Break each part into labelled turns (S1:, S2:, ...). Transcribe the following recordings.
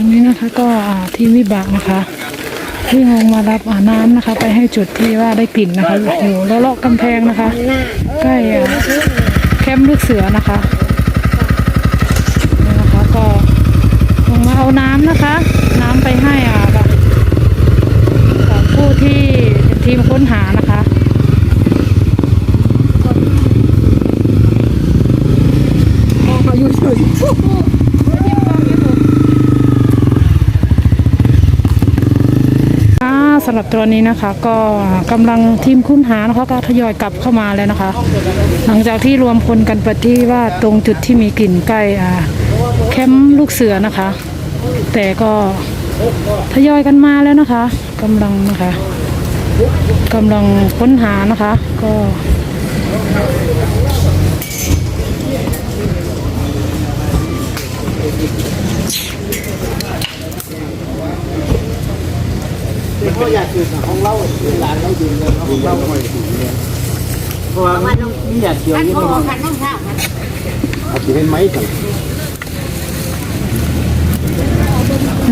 S1: รงนี้นะคะก็ทีมวิบากนะคะวิ่งลงมารับน้ำนะคะ ไปให้จุดที่ว่าได้กลิ่นนะคะอยู่เลาะๆกำแพงนะคะ ใกล้อ่าแคมป์ลูกเสือนะคะนี่นะคะก็ลงมาเอาน้ำนะคะ น้ำไปให้อ่าบบกับผู้ที่เป็นทีมค้นหานะคะ อ่า สำหรับตัวนี้นะคะ ก็กำลังทีมคุ้นหานะคะก็ทยอยกลับเข้ามาแล้วนะคะ หลังจากที่รวมพลกันไปที่ว่าตรงจุดที่มีกลิ่นใกล้อ่าแคมป์ลูกเสือนะคะ แต่ก็ทยอยกันมาแล้วนะคะกำลังนะคะกำลังค้นหานะคะ ก็
S2: เพราอยากดื่มของเราหลานเราดื่มเลยของเราไม่ดื่มเลยเพราะว่าไม่อยากเกี่ยว
S3: น
S2: นี่มัน
S3: กันต้องทราบกัน
S2: อาจจะเป็นไม้สั่ง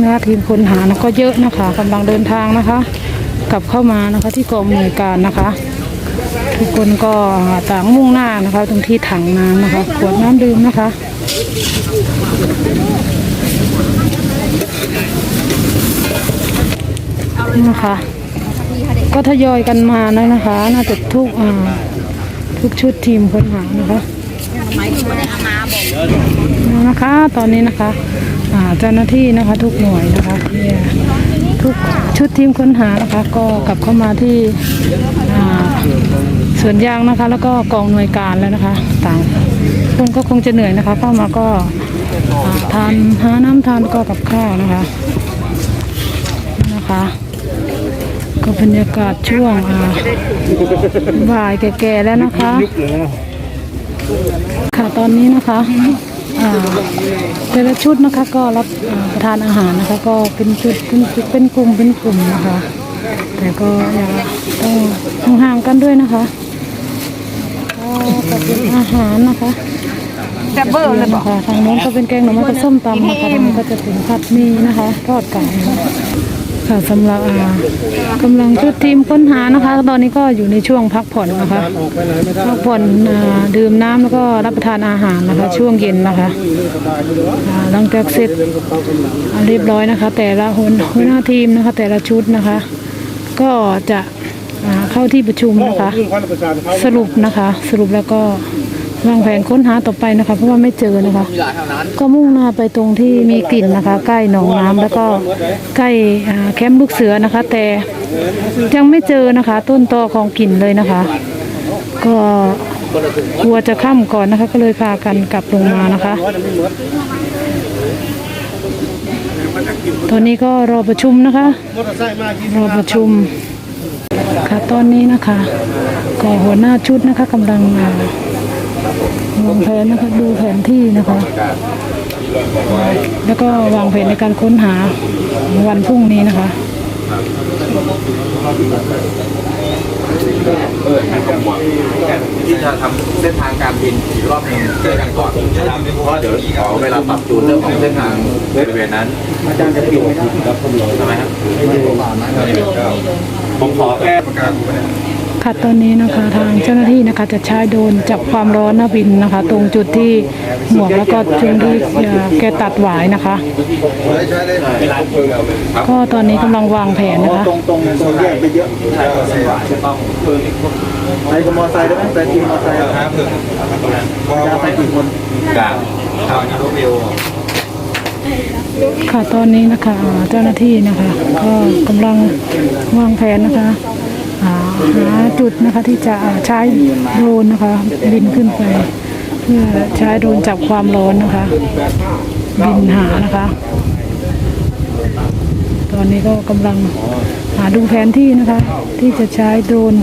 S1: นะทีมค้นหานะก็เยอะนะคะกำลังเดินทางนะคะ กลับเข้ามานะคะที่กองอำนวยการนะคะ ทุกคนก็ต่างมุ่งหน้านะคะ ตรงที่ถังน้ำนะคะขวดน้ำดื่มนะคะ นะคะ ก็ทยอยกันมานะนะคะ น่าจะทุกทุกชุดทีมค้นหานะคะ
S3: ยังไม่ได้เอามาบอก
S1: นะคะ ตอนนี้นะคะเจ้าหน้าที่นะคะทุกหน่วยนะคะทุกชุดทีมค้นหานะคะ ก็กลับเข้ามาที่สวนยางนะคะ แล้วก็กองหน่วยการแล้วนะคะ ต่างคนก็คงจะเหนื่อยนะคะ เข้ามาก็ทานหาน้ำทานก็กับข้าวนะคะนะคะ ก็บรรยากาศช่วงอ่าบ่ายแก่ๆแล้วนะคะ ค่ะตอนนี้นะคะอ่าแต่ละชุดนะคะก็รับอ่าประทานอาหารนะคะ ก็เป็นชุดเป็นเป็นกลุ่มเป็นกลุ่มนะคะ แต่ก็อย่าต้องห่างๆกันด้วยนะคะก็เป็นอาหารนะคะ
S3: แต่เบอร์เลยบอก
S1: ค่ะทางโน้นก็เป็นแกงหน่อไม้กับส้มตำนะคะทางนี้ก็จะเป็นผัดหมี่นะคะทอดไก่นะคะ ค่ะสำหรับอ่ากำลังชุดทีมค้นหานะคะ ตอนนี้ก็อยู่ในช่วงพักผ่อนนะคะพักผ่อนอ่าดื่มน้ำแล้วก็รับประทานอาหารนะคะ ช่วงเย็นนะคะ
S2: อ่า
S1: หลังจากเสร็จ
S2: เป็นกระเป๋าเป็นหลัง
S1: อ่าเรียบร้อยนะคะ แต่ละหัวหัวหน้าทีมนะคะ แต่ละชุดนะคะ ก็จะอ่าเข้าที่ประชุมนะคะ สรุปนะคะ สรุปแล้วก็ วางแผนค้นหาต่อไปนะคะ เพราะว่าไม่เจอนะคะ ก็มุ่งหน้าไปตรงที่มีกลิ่นนะคะ ใกล้หนองน้ำแล้วก็ใกล้แคมป์ลูกเสือนะคะ แต่ยังไม่เจอนะคะ ต้นตอของกลิ่นเลยนะคะ ก็กลัวจะค่ำก่อนนะคะ ก็เลยพากันกลับลงมานะคะ ตอนนี้ก็รอประชุมนะคะ
S2: ร
S1: อประชุมค่ะตอนนี้นะคะก็หัวหน้าชุดนะคะกำลังอ่า วางแผนนะคะดูแผนที่นะคะ แล้วก็วางแผนในการค้นหาวันพรุ่งนี้นะคะ
S4: ที่จะทำเส้นทางการบินอีกรอบหนึ่งเจอกันก่อนเพราะเดี๋ยวขอเวลาปรับจูนเรื่องของเส้นทางบริเวณนั้น
S2: อาจารย์จะปิดไหมครับครับผมเลย
S4: ทำไมครับ
S2: ไม่ได้ประมาณนั้น
S4: ผมขอแค่ประกาศ
S1: ค่ะตอนนี้นะคะทางเจ้าหน้าที่นะคะจะใช้โดนจับความร้อนน้าบินนะคะ ตรงจุดที่หมวกแล้วก็จุดที่แกตัดหวายนะคะ ก็ตอนนี้กำลังวางแผนนะคะ
S2: ตรงตรงตรงแยกไปเยอะ
S4: ใช้ก็เส้นหวายจะต้องเพิ่มอีก
S2: ไปกับมอไซค์ได้ไหมไปทีมมอไซค์ครับจะไปกี่คน
S4: กลางทางรถเร็ว
S1: ค่ะตอนนี้นะคะเจ้าหน้าที่นะคะ ก็กำลังวางแผนนะคะ หาจุดนะคะที่จะใช้โดรนนะคะบินขึ้นไป เพื่อใช้โดรนจับความร้อนนะคะ บินหานะคะ ตอนนี้ก็กำลังหาดูแผนที่นะคะ ที่จะใช้โดรน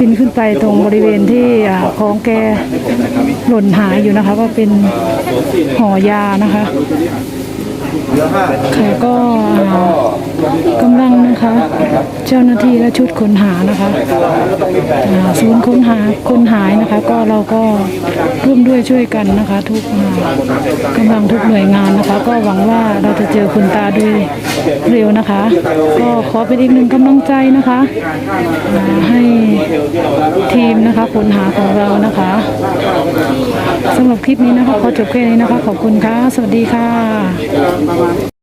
S1: บินขึ้นไปตรงบริเวณที่ของแกหล่นหายอยู่นะคะ ก็เป็นห่อยานะคะ ค่ะก็กำลังนะคะ เจ้าหน้าที่และชุดค้นหานะคะศูนย์ค้นหาคนหายนะคะ ก็เราก็ร่วมด้วยช่วยกันนะคะ ทุกกำลังทุกหน่วยงานนะคะ ก็หวังว่าเราจะเจอคุณตาด้วยเร็วนะคะ ก็ขอเป็นอีกหนึ่งกำลังใจนะคะให้ทีมนะคะค้นหาของเรานะคะ สำหรับคลิปนี้นะคะขอจบแค่นี้นะคะขอบคุณค่ะ สวัสดีค่ะ